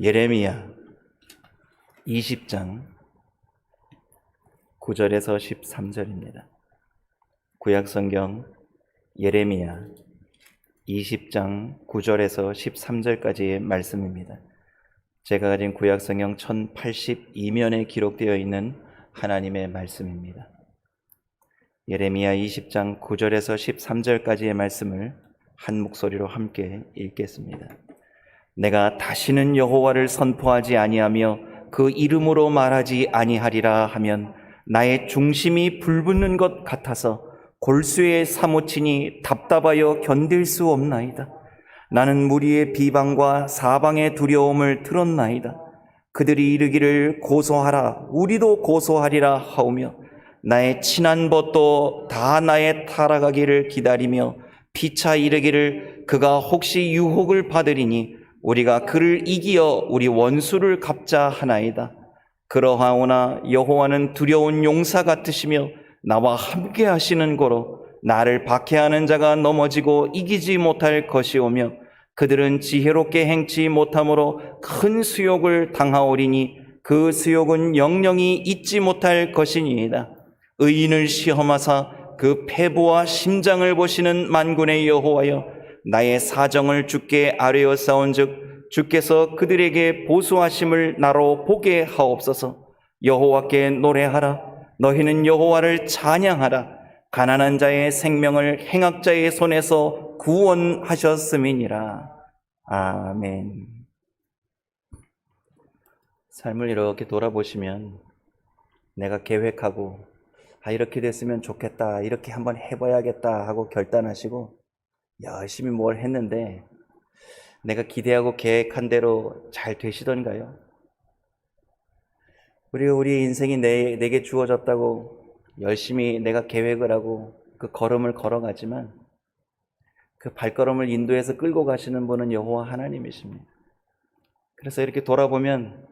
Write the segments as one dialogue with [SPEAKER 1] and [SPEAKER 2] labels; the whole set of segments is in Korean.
[SPEAKER 1] 예레미야 20장 9절에서 13절입니다. 구약 성경 예레미야 20장 9절에서 13절까지의 말씀입니다. 제가 가진 구약 성경 1082면에 기록되어 있는 하나님의 말씀입니다. 예레미야 20장 9절에서 13절까지의 말씀을 한 목소리로 함께 읽겠습니다. 내가 다시는 여호와를 선포하지 아니하며 그 이름으로 말하지 아니하리라 하면 나의 중심이 불붙는 것 같아서 골수에 사무치니 답답하여 견딜 수 없나이다. 나는 무리의 비방과 사방의 두려움을 들었나이다. 그들이 이르기를 고소하라, 우리도 고소하리라 하오며 나의 친한 벗도 다 나의 타락하기를 기다리며 피차 이르기를 그가 혹시 유혹을 받으리니 우리가 그를 이기어 우리 원수를 갚자 하나이다. 그러하오나 여호와는 두려운 용사 같으시며 나와 함께 하시는 거로 나를 박해하는 자가 넘어지고 이기지 못할 것이오며 그들은 지혜롭게 행치 못함으로 큰 수욕을 당하오리니 그 수욕은 영영이 잊지 못할 것이니이다. 의인을 시험하사 그 패부와 심장을 보시는 만군의 여호와여 나의 사정을 주께 아뢰어 싸운즉 주께서 그들에게 보수하심을 나로 보게 하옵소서. 여호와께 노래하라. 너희는 여호와를 찬양하라. 가난한 자의 생명을 행악자의 손에서 구원하셨음이니라. 아멘. 삶을 이렇게 돌아보시면 내가 계획하고 아 이렇게 됐으면 좋겠다 이렇게 한번 해봐야겠다 하고 결단하시고 열심히 뭘 했는데 내가 기대하고 계획한 대로 잘 되시던가요? 우리 인생이 내, 내게 주어졌다고 열심히 내가 계획을 하고 그 걸음을 걸어가지만 그 발걸음을 인도해서 끌고 가시는 분은 여호와 하나님이십니다. 그래서 이렇게 돌아보면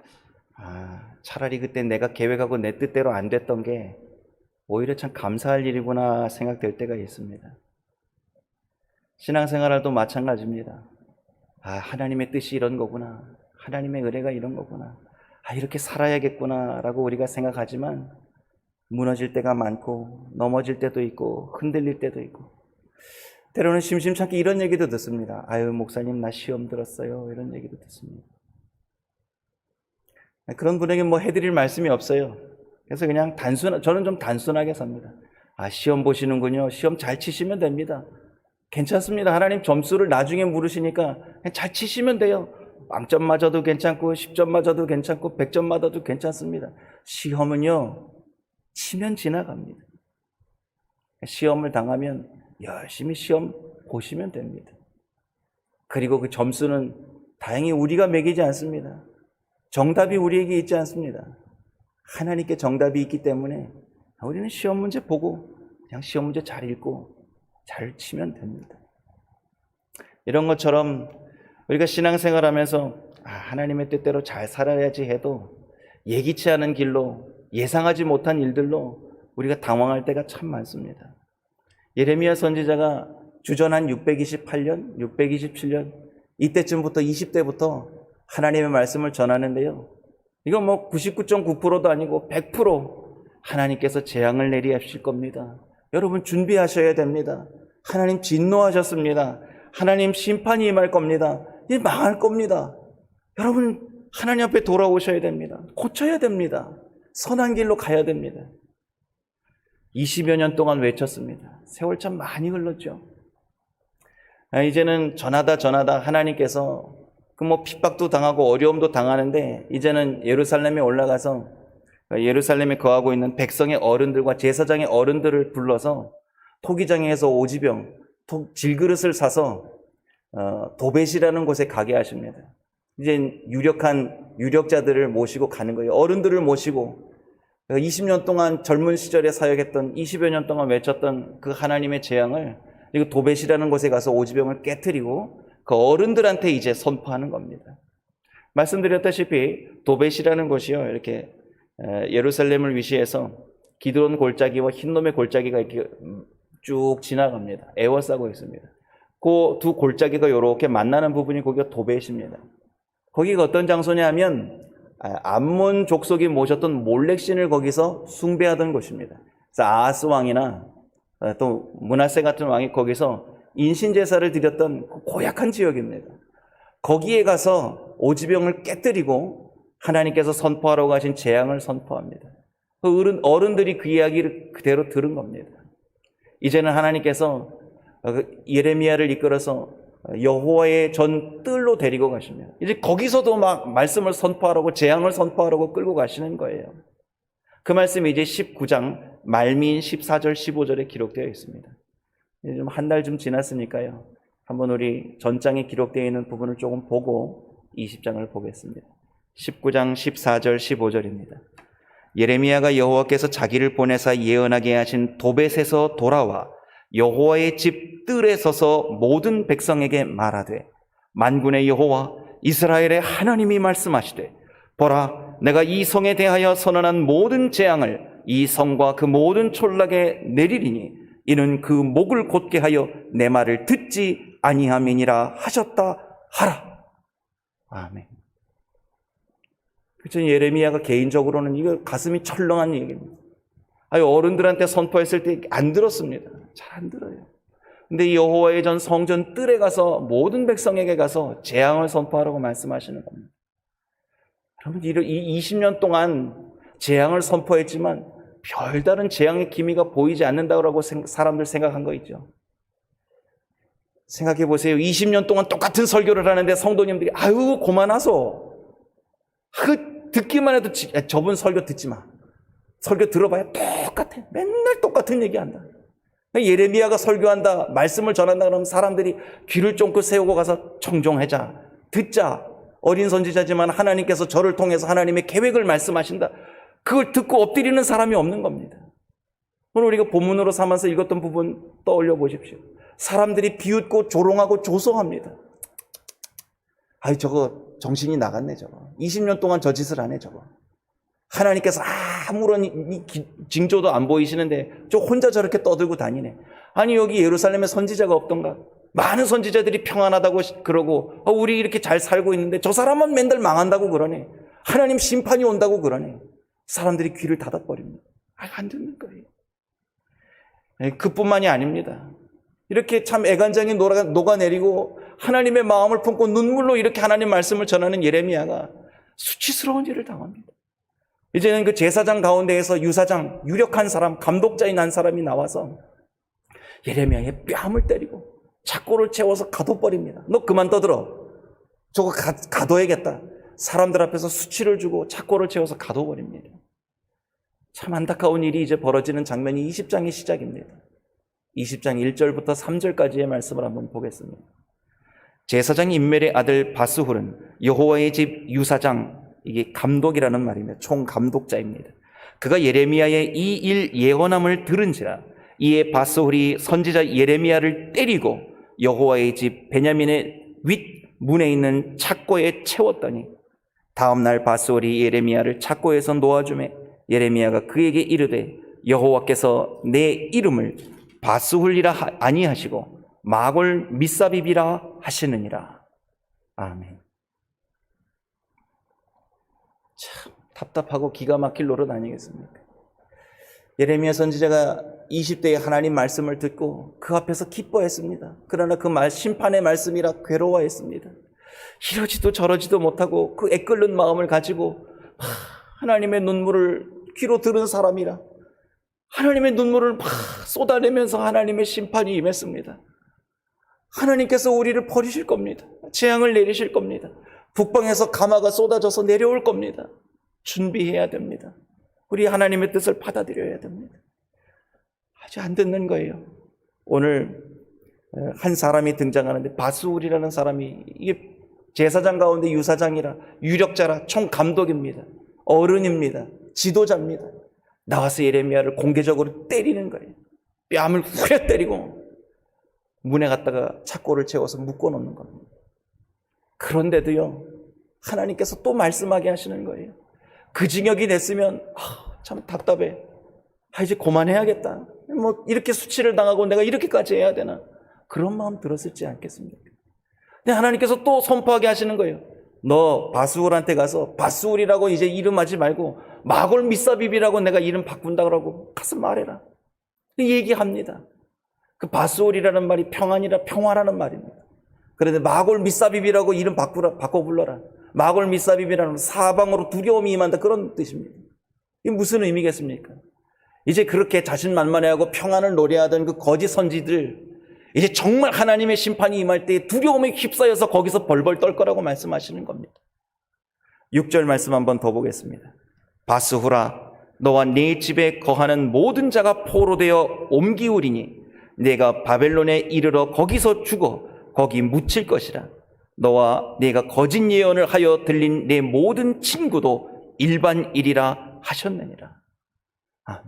[SPEAKER 1] 아, 차라리 그때 내가 계획하고 내 뜻대로 안 됐던 게 오히려 참 감사할 일이구나 생각될 때가 있습니다. 신앙생활도 마찬가지입니다. 아, 하나님의 뜻이 이런 거구나. 하나님의 은혜가 이런 거구나. 아, 이렇게 살아야겠구나. 라고 우리가 생각하지만 무너질 때가 많고 넘어질 때도 있고 흔들릴 때도 있고 때로는 심심찮게 이런 얘기도 듣습니다. 아유, 목사님, 나 시험 들었어요. 이런 얘기도 듣습니다. 그런 분에게 뭐 해드릴 말씀이 없어요. 그래서 그냥 단순, 저는 좀 단순하게 삽니다. 아, 시험 보시는군요. 시험 잘 치시면 됩니다. 괜찮습니다. 하나님 점수를 나중에 물으시니까 잘 치시면 돼요. 빵점 맞아도 괜찮고, 10점 맞아도 괜찮고, 100점 맞아도 괜찮습니다. 시험은요, 치면 지나갑니다. 시험을 당하면 열심히 시험 보시면 됩니다. 그리고 그 점수는 다행히 우리가 매기지 않습니다. 정답이 우리에게 있지 않습니다. 하나님께 정답이 있기 때문에 우리는 시험 문제 보고 그냥 시험 문제 잘 읽고 잘 치면 됩니다. 이런 것처럼 우리가 신앙생활 하면서 아, 하나님의 뜻대로 잘 살아야지 해도 예기치 않은 길로 예상하지 못한 일들로 우리가 당황할 때가 참 많습니다. 예레미야 선지자가 주전 한 628년, 627년 이때쯤부터 20대부터 하나님의 말씀을 전하는데요. 이건 뭐 99.9%도 아니고 100% 하나님께서 재앙을 내리하실 겁니다. 여러분 준비하셔야 됩니다. 하나님 진노하셨습니다. 하나님 심판이 임할 겁니다. 이 망할 겁니다. 여러분 하나님 앞에 돌아오셔야 됩니다. 고쳐야 됩니다. 선한 길로 가야 됩니다. 20여 년 동안 외쳤습니다. 세월 참 많이 흘렀죠. 아, 이제는 전하다 전하다 하나님께서 그 뭐 핍박도 당하고 어려움도 당하는데 이제는 예루살렘에 올라가서 예루살렘에 거하고 있는 백성의 어른들과 제사장의 어른들을 불러서 토기장에서 오지병, 질그릇을 사서 어, 도벳이라는 곳에 가게 하십니다. 이제 유력한 유력자들을 모시고 가는 거예요. 어른들을 모시고 20년 동안 젊은 시절에 사역했던 20여 년 동안 외쳤던 그 하나님의 재앙을 이거 도벳이라는 곳에 가서 오지병을 깨뜨리고 그 어른들한테 이제 선포하는 겁니다. 말씀드렸다시피 도벳이라는 곳이요 이렇게 예루살렘을 위시해서 기드론 골짜기와 흰놈의 골짜기가 이렇게 쭉 지나갑니다. 에워싸고 있습니다. 그 두 골짜기가 이렇게 만나는 부분이 거기가 도벳입니다. 거기가 어떤 장소냐면 아, 암몬 족속이 모셨던 몰렉신을 거기서 숭배하던 곳입니다. 아하스 왕이나 어, 또 문하세 같은 왕이 거기서 인신 제사를 드렸던 고약한 지역입니다. 거기에 가서 오지병을 깨뜨리고 하나님께서 선포하라고 하신 재앙을 선포합니다. 그 어른, 어른들이 그 이야기를 그대로 들은 겁니다. 이제는 하나님께서 어, 그 예레미야를 이끌어서 여호와의 전 뜰로 데리고 가시면 이제 거기서도 막 말씀을 선포하라고 재앙을 선포하라고 끌고 가시는 거예요. 그 말씀이 이제 19장 말미인 14절 15절에 기록되어 있습니다. 좀 한 달 좀 지났으니까요. 한번 우리 전장에 기록되어 있는 부분을 조금 보고 20장을 보겠습니다. 19장 14절 15절입니다. 예레미야가 여호와께서 자기를 보내사 예언하게 하신 도벳에서 돌아와 여호와의 집 뜰에 서서 모든 백성에게 말하되 만군의 여호와 이스라엘의 하나님이 말씀하시되 보라 내가 이 성에 대하여 선언한 모든 재앙을 이 성과 그 모든 촌락에 내리리니 이는 그 목을 곧게 하여 내 말을 듣지 아니함이니라 하셨다 하라 아멘. 그쵸 예레미야가 개인적으로는 이거 가슴이 철렁한 얘기입니다. 아니 어른들한테 선포했을 때 안 들었습니다. 잘 안 들어요. 근데 이 여호와의 전 성전 뜰에 가서 모든 백성에게 가서 재앙을 선포하라고 말씀하시는 겁니다. 여러분 이 20년 동안 재앙을 선포했지만 별다른 재앙의 기미가 보이지 않는다고 사람들 생각한 거 있죠. 생각해 보세요. 20년 동안 똑같은 설교를 하는데 성도님들이 아유 고만하소. 그 듣기만 해도 지- 야, 저분 설교 듣지 마. 설교 들어봐야 똑같아. 맨날 똑같은 얘기한다. 예레미야가 설교한다, 말씀을 전한다 그러면 사람들이 귀를 쫑긋 세우고 가서 청종하자, 듣자. 어린 선지자지만 하나님께서 저를 통해서 하나님의 계획을 말씀하신다. 그걸 듣고 엎드리는 사람이 없는 겁니다. 오늘 우리가 본문으로 삼아서 읽었던 부분 떠올려 보십시오. 사람들이 비웃고 조롱하고 조소합니다. 아이 저거 정신이 나갔네 저거. 20년 동안 저 짓을 안 해 저거. 하나님께서 아무런 징조도 안 보이시는데 저 혼자 저렇게 떠들고 다니네. 아니 여기 예루살렘에 선지자가 없던가? 많은 선지자들이 평안하다고 시- 그러고 어, 우리 이렇게 잘 살고 있는데 저 사람은 맨날 망한다고 그러네. 하나님 심판이 온다고 그러네. 사람들이 귀를 닫아버립니다. 아, 안 듣는 거예요. 예, 그뿐만이 아닙니다. 이렇게 참 애간장이 녹아, 녹아내리고 하나님의 마음을 품고 눈물로 이렇게 하나님 말씀을 전하는 예레미야가 수치스러운 일을 당합니다. 이제는 그 제사장 가운데에서 유사장, 유력한 사람, 감독자인 한 사람이 나와서 예레미야의 뺨을 때리고 착고를 채워서 가둬버립니다. 너 그만 떠들어. 저거 가, 가둬야겠다. 사람들 앞에서 수치를 주고 착고를 채워서 가둬버립니다. 참 안타까운 일이 이제 벌어지는 장면이 20장의 시작입니다. 20장 1절부터 3절까지의 말씀을 한번 보겠습니다. 제사장 인멜의 아들 바스훌은 여호와의 집 유사장 이게 감독이라는 말이며 총 감독자입니다. 그가 예레미야의 이 일 예언함을 들은지라 이에 바스훌이 선지자 예레미야를 때리고 여호와의 집 베냐민의 윗 문에 있는 착고에 채웠더니 다음 날 바스홀이 예레미야를 착고에서 놓아주매 예레미야가 그에게 이르되 여호와께서 내 이름을 바스훌이라 하- 아니하시고 마골 미사비비라 하시느니라. 아멘. 참 답답하고 기가 막힐 노릇 아니겠습니까? 예레미야 선지자가 20대에 하나님 말씀을 듣고 그 앞에서 기뻐했습니다. 그러나 그 말, 심판의 말씀이라 괴로워했습니다. 이러지도 저러지도 못하고 그 애끓는 마음을 가지고 하, 하나님의 눈물을 귀로 들은 사람이라 하나님의 눈물을 막 쏟아내면서 하나님의 심판이 임했습니다. 하나님께서 우리를 버리실 겁니다. 재앙을 내리실 겁니다. 북방에서 가마가 쏟아져서 내려올 겁니다. 준비해야 됩니다. 우리 하나님의 뜻을 받아들여야 됩니다. 아주 안 듣는 거예요. 오늘 어, 한 사람이 등장하는데 바스울이라는 사람이 이게 제사장 가운데 유사장이라 유력자라 총 감독입니다. 어른입니다. 지도자입니다. 나와서 예레미야를 공개적으로 때리는 거예요. 뺨을 후려 때리고 문에 갖다가 착고를 채워서 묶어 놓는 겁니다. 그런데도요, 하나님께서 또 말씀하게 하시는 거예요. 그 징역이 됐으면, 아, 참 답답해. 아, 이제 그만해야겠다. 뭐, 이렇게 수치를 당하고 내가 이렇게까지 해야 되나. 그런 마음 들었을지 않겠습니까? 근데 하나님께서 또 선포하게 하시는 거예요. 너 바스울한테 가서 바스울이라고 이제 이름하지 말고 마골 미사비비라고 내가 이름 바꾼다 그러고 가서 말해라. 얘기합니다. 그 바스울이라는 말이 평안이라 평화라는 말입니다. 그런데 마골 미사비비라고 이름 바꾸라, 바꿔 불러라. 마골 미사비비라는 사방으로 두려움이 임한다 그런 뜻입니다. 이게 무슨 의미겠습니까? 이제 그렇게 자신만만해하고 평안을 노래하던 그 거짓 선지들 이제 정말 하나님의 심판이 임할 때 두려움에 휩싸여서 거기서 벌벌 떨 거라고 말씀하시는 겁니다. 6절 말씀 한번 더 보겠습니다. 바스후라 너와 네 집에 거하는 모든 자가 포로되어 옮기우리니 내가 바벨론에 이르러 거기서 죽어 거기 묻힐 것이라 너와 내가 거짓 예언을 하여 들린 내 모든 친구도 일반일이라 하셨느니라. 아,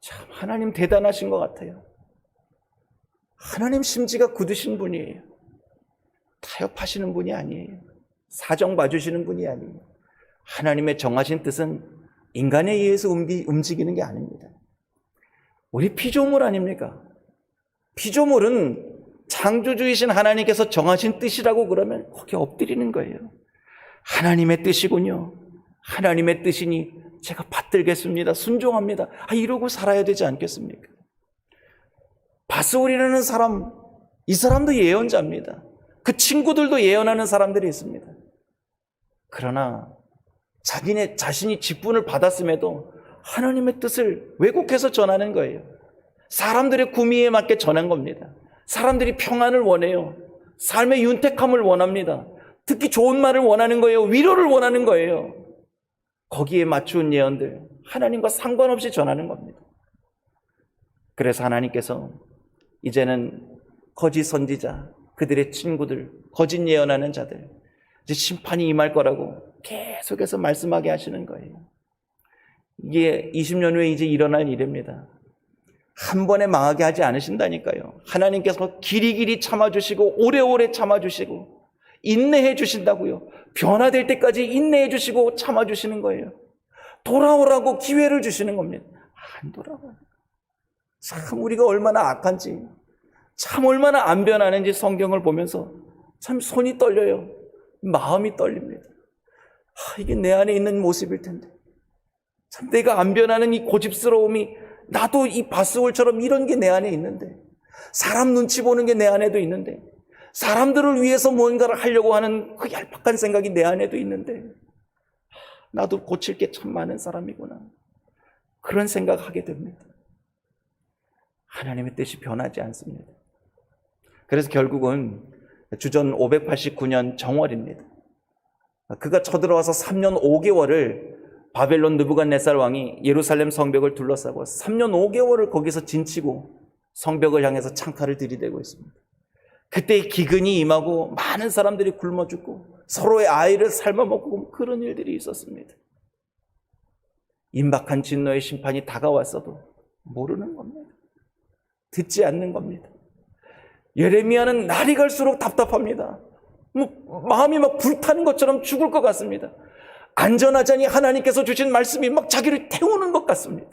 [SPEAKER 1] 참 하나님 대단하신 것 같아요. 하나님 심지가 굳으신 분이에요. 타협하시는 분이 아니에요. 사정 봐주시는 분이 아니에요. 하나님의 정하신 뜻은 인간에 의해서 움직이는 게 아닙니다. 우리 피조물 아닙니까? 피조물은 창조주이신 하나님께서 정하신 뜻이라고 그러면 거기 엎드리는 거예요. 하나님의 뜻이군요. 하나님의 뜻이니 제가 받들겠습니다. 순종합니다. 아, 이러고 살아야 되지 않겠습니까? 바스울이라는 사람, 이 사람도 예언자입니다. 그 친구들도 예언하는 사람들이 있습니다. 그러나 자기네 자신이 직분을 받았음에도 하나님의 뜻을 왜곡해서 전하는 거예요. 사람들의 구미에 맞게 전한 겁니다. 사람들이 평안을 원해요. 삶의 윤택함을 원합니다. 특히 좋은 말을 원하는 거예요. 위로를 원하는 거예요. 거기에 맞춘 예언들, 하나님과 상관없이 전하는 겁니다. 그래서 하나님께서 이제는 거짓 선지자, 그들의 친구들, 거짓 예언하는 자들, 이제 심판이 임할 거라고 계속해서 말씀하게 하시는 거예요. 이게 20년 후에 이제 일어날 일입니다. 한 번에 망하게 하지 않으신다니까요. 하나님께서 길이길이 참아주시고, 오래오래 참아주시고, 인내해 주신다고요. 변화될 때까지 인내해 주시고 참아주시는 거예요. 돌아오라고 기회를 주시는 겁니다. 안 돌아와요. 참 우리가 얼마나 악한지, 참 얼마나 안 변하는지 성경을 보면서 참 손이 떨려요. 마음이 떨립니다. 아, 이게 내 안에 있는 모습일 텐데. 참 내가 안 변하는 이 고집스러움이 나도 이 바스홀처럼 이런 게 내 안에 있는데 사람 눈치 보는 게 내 안에도 있는데 사람들을 위해서 뭔가를 하려고 하는 그 얄팍한 생각이 내 안에도 있는데 나도 고칠 게 참 많은 사람이구나. 그런 생각하게 됩니다. 하나님의 뜻이 변하지 않습니다. 그래서 결국은 주전 589년 정월입니다. 그가 쳐들어와서 3년 5개월을 바벨론 느부갓네살 왕이 예루살렘 성벽을 둘러싸고 3년 5개월을 거기서 진치고 성벽을 향해서 창칼을 들이대고 있습니다. 그때 기근이 임하고 많은 사람들이 굶어 죽고 서로의 아이를 삶아 먹고 그런 일들이 있었습니다. 임박한 진노의 심판이 다가왔어도 모르는 겁니다. 듣지 않는 겁니다. 예레미야는 날이 갈수록 답답합니다. 뭐 마음이 막 불타는 것처럼 죽을 것 같습니다. 안전하자니 하나님께서 주신 말씀이 막 자기를 태우는 것 같습니다.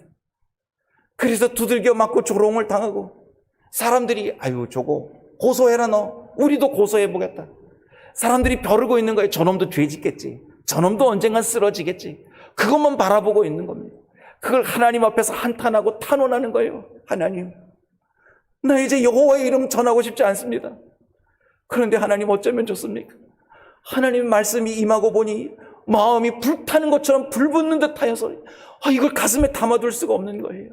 [SPEAKER 1] 그래서 두들겨 맞고 조롱을 당하고 사람들이 아유 저거 고소해라 너 우리도 고소해 보겠다. 사람들이 벼르고 있는 거예요. 저놈도 죄 짓겠지. 저놈도 언젠간 쓰러지겠지. 그것만 바라보고 있는 겁니다. 그걸 하나님 앞에서 한탄하고 탄원하는 거예요. 하나님, 나 이제 여호와의 이름 전하고 싶지 않습니다. 그런데 하나님 어쩌면 좋습니까? 하나님 말씀이 임하고 보니 마음이 불타는 것처럼 불붙는 듯 하여서 아, 이걸 가슴에 담아둘 수가 없는 거예요.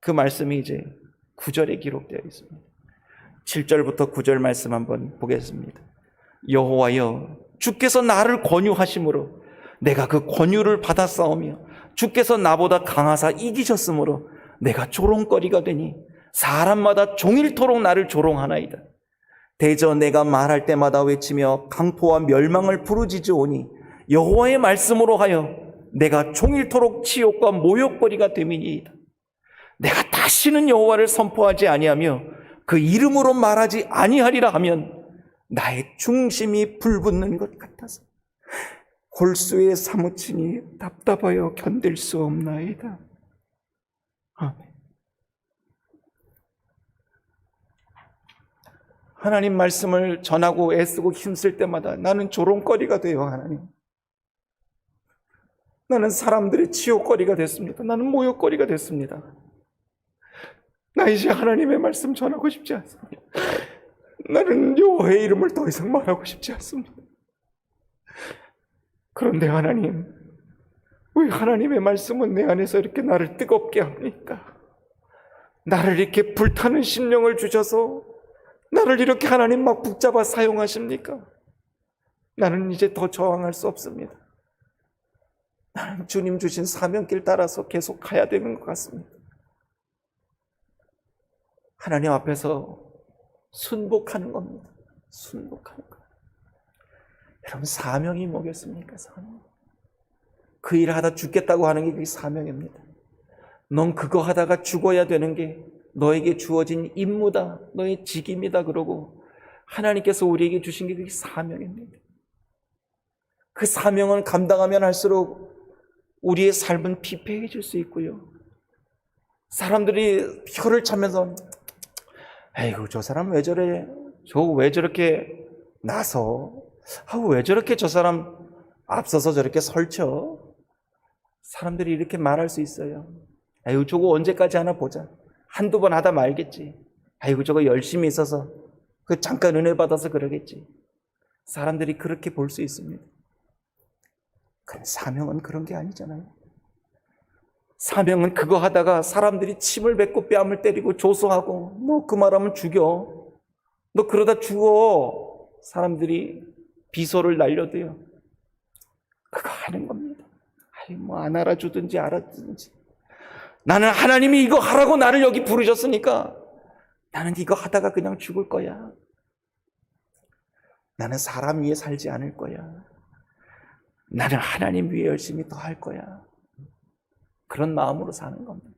[SPEAKER 1] 그 말씀이 이제 9절에 기록되어 있습니다. 7절부터 9절 말씀 한번 보겠습니다. 여호와여 주께서 나를 권유하심으로 내가 그 권유를 받아 싸우며 주께서 나보다 강하사 이기셨으므로 내가 조롱거리가 되니 사람마다 종일토록 나를 조롱하나이다. 대저 내가 말할 때마다 외치며 강포와 멸망을 부르짖으오니 여호와의 말씀으로 하여 내가 종일토록 치욕과 모욕거리가 됨이니이다. 내가 다시는 여호와를 선포하지 아니하며 그 이름으로 말하지 아니하리라 하면 나의 중심이 불붙는 것 같아서 골수에 사무치니 답답하여 견딜 수 없나이다. 아멘. 하나님 말씀을 전하고 애쓰고 힘쓸 때마다 나는 조롱거리가 돼요, 하나님. 나는 사람들의 치욕거리가 됐습니다. 나는 모욕거리가 됐습니다. 나 이제 하나님의 말씀 전하고 싶지 않습니다. 나는 여호와의 이름을 더 이상 말하고 싶지 않습니다. 그런데 하나님, 왜 하나님의 말씀은 내 안에서 이렇게 나를 뜨겁게 합니까? 나를 이렇게 불타는 심령을 주셔서 나를 이렇게 하나님 막 붙잡아 사용하십니까? 나는 이제 더 저항할 수 없습니다. 나는 주님 주신 사명길 따라서 계속 가야 되는 것 같습니다. 하나님 앞에서 순복하는 겁니다. 순복하는 것. 여러분 사명이 뭐겠습니까? 사명. 그 일을 하다 죽겠다고 하는 게 그게 사명입니다. 넌 그거 하다가 죽어야 되는 게 너에게 주어진 임무다. 너의 직임이다. 그러고 하나님께서 우리에게 주신 게 그게 사명입니다. 그 사명은 감당하면 할수록 우리의 삶은 피폐해질 수 있고요. 사람들이 혀를 차면서 에이구 저 사람 왜 저래? 저 왜 저렇게 나서? 아우 왜 저렇게 저 사람 앞서서 저렇게 설쳐? 사람들이 이렇게 말할 수 있어요. 아이고 저거 언제까지 하나 보자. 한두 번 하다 말겠지. 아이고 저거 열심히 있어서 그 잠깐 은혜 받아서 그러겠지. 사람들이 그렇게 볼 수 있습니다. 그럼 사명은 그런 게 아니잖아요. 사명은 그거 하다가 사람들이 침을 뱉고 뺨을 때리고 조소하고 너그 말하면 죽여. 너 그러다 죽어. 사람들이 비소를 날려도요. 그거 하는 겁니다. 아이 뭐안 알아주든지 알아주든지. 나는 하나님이 이거 하라고 나를 여기 부르셨으니까 나는 이거 하다가 그냥 죽을 거야. 나는 사람 위에 살지 않을 거야. 나는 하나님 위해 열심히 더 할 거야. 그런 마음으로 사는 겁니다.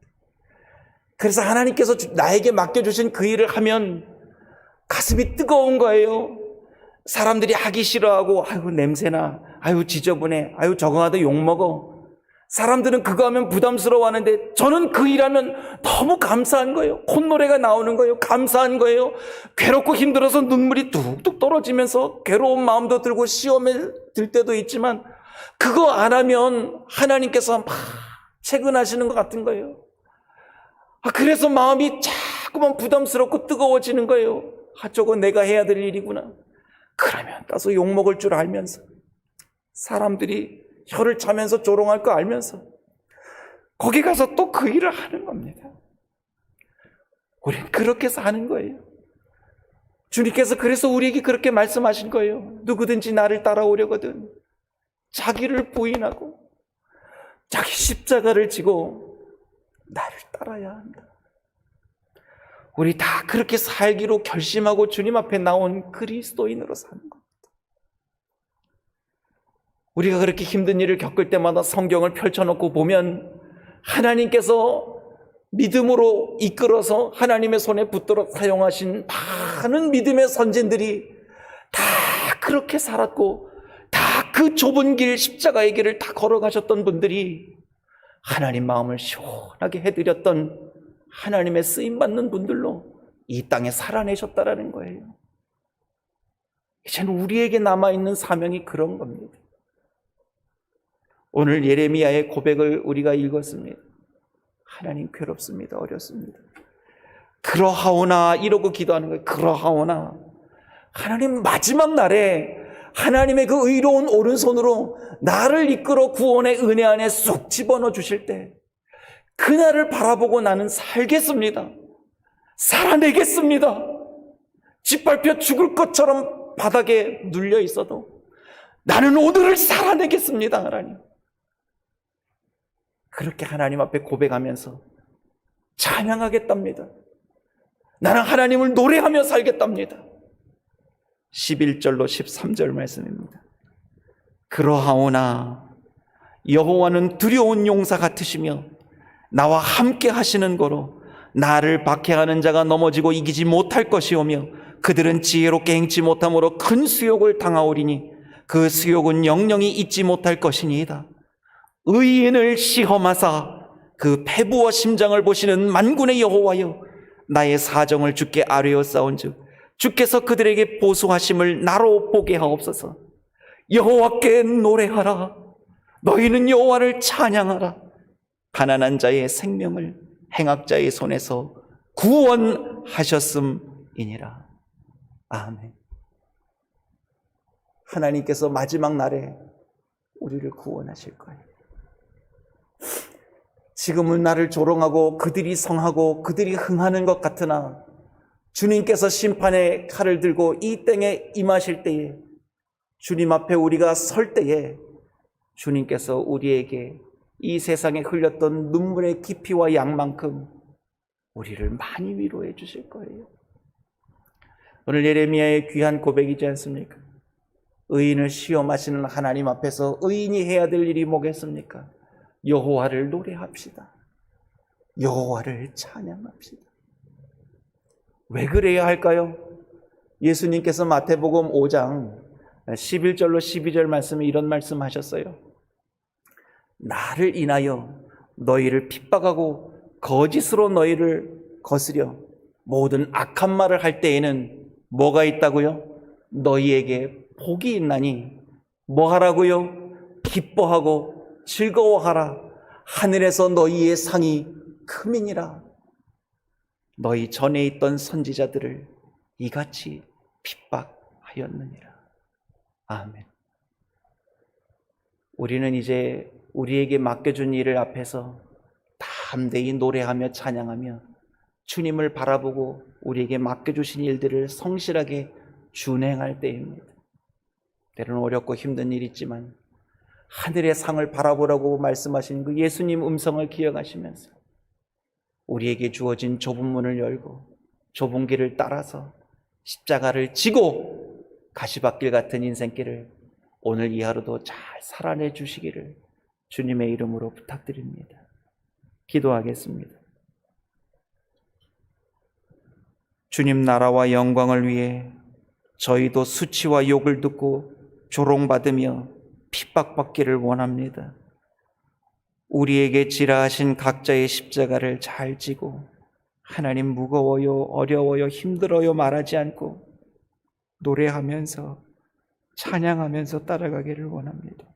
[SPEAKER 1] 그래서 하나님께서 주- 나에게 맡겨주신 그 일을 하면 가슴이 뜨거운 거예요. 사람들이 하기 싫어하고, 아유, 냄새나, 아유, 지저분해, 아유, 저거 하다 욕먹어. 사람들은 그거 하면 부담스러워 하는데 저는 그 일하면 너무 감사한 거예요. 콧노래가 나오는 거예요. 감사한 거예요. 괴롭고 힘들어서 눈물이 뚝뚝 떨어지면서 괴로운 마음도 들고 시험에 들 때도 있지만 그거 안 하면 하나님께서 막 채근하시는 것 같은 거예요. 아, 그래서 마음이 자꾸만 부담스럽고 뜨거워지는 거예요. 아, 저거 내가 해야 될 일이구나. 그러면 가서 욕먹을 줄 알면서 사람들이 혀를 차면서 조롱할 거 알면서 거기 가서 또 그 일을 하는 겁니다. 우리는 그렇게 사는 거예요. 주님께서 그래서 우리에게 그렇게 말씀하신 거예요. 누구든지 나를 따라오려거든 자기를 부인하고 자기 십자가를 지고 나를 따라야 한다. 우리 다 그렇게 살기로 결심하고 주님 앞에 나온 그리스도인으로 사는 겁니다. 우리가 그렇게 힘든 일을 겪을 때마다 성경을 펼쳐놓고 보면 하나님께서 믿음으로 이끌어서 하나님의 손에 붙들어 사용하신 많은 믿음의 선진들이 다 그렇게 살았고 다 그 좁은 길 십자가의 길을 다 걸어가셨던 분들이 하나님 마음을 시원하게 해드렸던 하나님의 쓰임 받는 분들로 이 땅에 살아내셨다라는 거예요. 이제는 우리에게 남아 있는 사명이 그런 겁니다. 오늘 예레미야의 고백을 우리가 읽었습니다. 하나님 괴롭습니다. 어렵습니다. 그러하오나 이러고 기도하는 거예요. 그러하오나 하나님 마지막 날에 하나님의 그 의로운 오른손으로 나를 이끌어 구원의 은혜 안에 쏙 집어넣어 주실 때 그날을 바라보고 나는 살겠습니다. 살아내겠습니다. 짓밟혀 죽을 것처럼 바닥에 눌려 있어도 나는 오늘을 살아내겠습니다, 하나님. 그렇게 하나님 앞에 고백하면서 찬양하겠답니다. 나는 하나님을 노래하며 살겠답니다. 11절로 13절 말씀입니다. 그러하오나 여호와는 두려운 용사 같으시며 나와 함께 하시는 거로 나를 박해하는 자가 넘어지고 이기지 못할 것이오며 그들은 지혜롭게 행치 못함으로 큰 수욕을 당하오리니 그 수욕은 영영이 잊지 못할 것이니이다. 의인을 시험하사 그 패부와 심장을 보시는 만군의 여호와여 나의 사정을 주께 아뢰어 싸운즉 주께서 그들에게 보수하심을 나로 보게 하옵소서. 여호와께 노래하라. 너희는 여호와를 찬양하라. 가난한 자의 생명을 행악자의 손에서 구원하셨음이니라. 아멘. 하나님께서 마지막 날에 우리를 구원하실 거예요. 지금은 나를 조롱하고 그들이 성하고 그들이 흥하는 것 같으나 주님께서 심판의 칼을 들고 이 땅에 임하실 때에 주님 앞에 우리가 설 때에 주님께서 우리에게 이 세상에 흘렸던 눈물의 깊이와 양만큼 우리를 많이 위로해 주실 거예요. 오늘 예레미야의 귀한 고백이지 않습니까? 의인을 시험하시는 하나님 앞에서 의인이 해야 될 일이 뭐겠습니까? 여호와를 노래합시다. 여호와를 찬양합시다. 왜 그래야 할까요? 예수님께서 마태복음 5장 11절로 12절 말씀에 이런 말씀 하셨어요. 나를 인하여 너희를 핍박하고 거짓으로 너희를 거스려 모든 악한 말을 할 때에는 뭐가 있다고요? 너희에게 복이 있나니 뭐 하라고요? 기뻐하고 즐거워하라. 하늘에서 너희의 상이 크민이라. 너희 전에 있던 선지자들을 이같이 핍박하였느니라. 아멘. 우리는 이제 우리에게 맡겨준 일을 앞에서 담대히 노래하며 찬양하며 주님을 바라보고 우리에게 맡겨주신 일들을 성실하게 준행할 때입니다. 때로는 어렵고 힘든 일이 있지만 하늘의 상을 바라보라고 말씀하신 그 예수님 음성을 기억하시면서 우리에게 주어진 좁은 문을 열고 좁은 길을 따라서 십자가를 지고 가시밭길 같은 인생길을 오늘 이 하루도 잘 살아내 주시기를 주님의 이름으로 부탁드립니다. 기도하겠습니다. 주님 나라와 영광을 위해 저희도 수치와 욕을 듣고 조롱받으며 핍박받기를 원합니다. 우리에게 지라하신 각자의 십자가를 잘 지고 하나님 무거워요, 어려워요, 힘들어요 말하지 않고 노래하면서 찬양하면서 따라가기를 원합니다.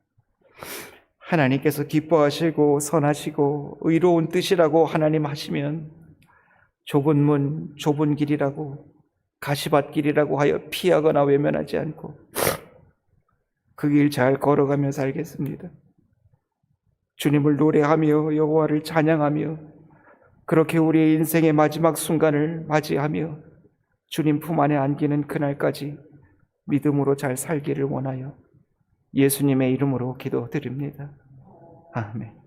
[SPEAKER 1] 하나님께서 기뻐하시고 선하시고 의로운 뜻이라고 하나님 하시면 좁은 문, 좁은 길이라고 가시밭길이라고 하여 피하거나 외면하지 않고 그 길 잘 걸어가며 살겠습니다. 주님을 노래하며 여호와를 찬양하며 그렇게 우리의 인생의 마지막 순간을 맞이하며 주님 품 안에 안기는 그날까지 믿음으로 잘 살기를 원하여 예수님의 이름으로 기도드립니다. 아멘.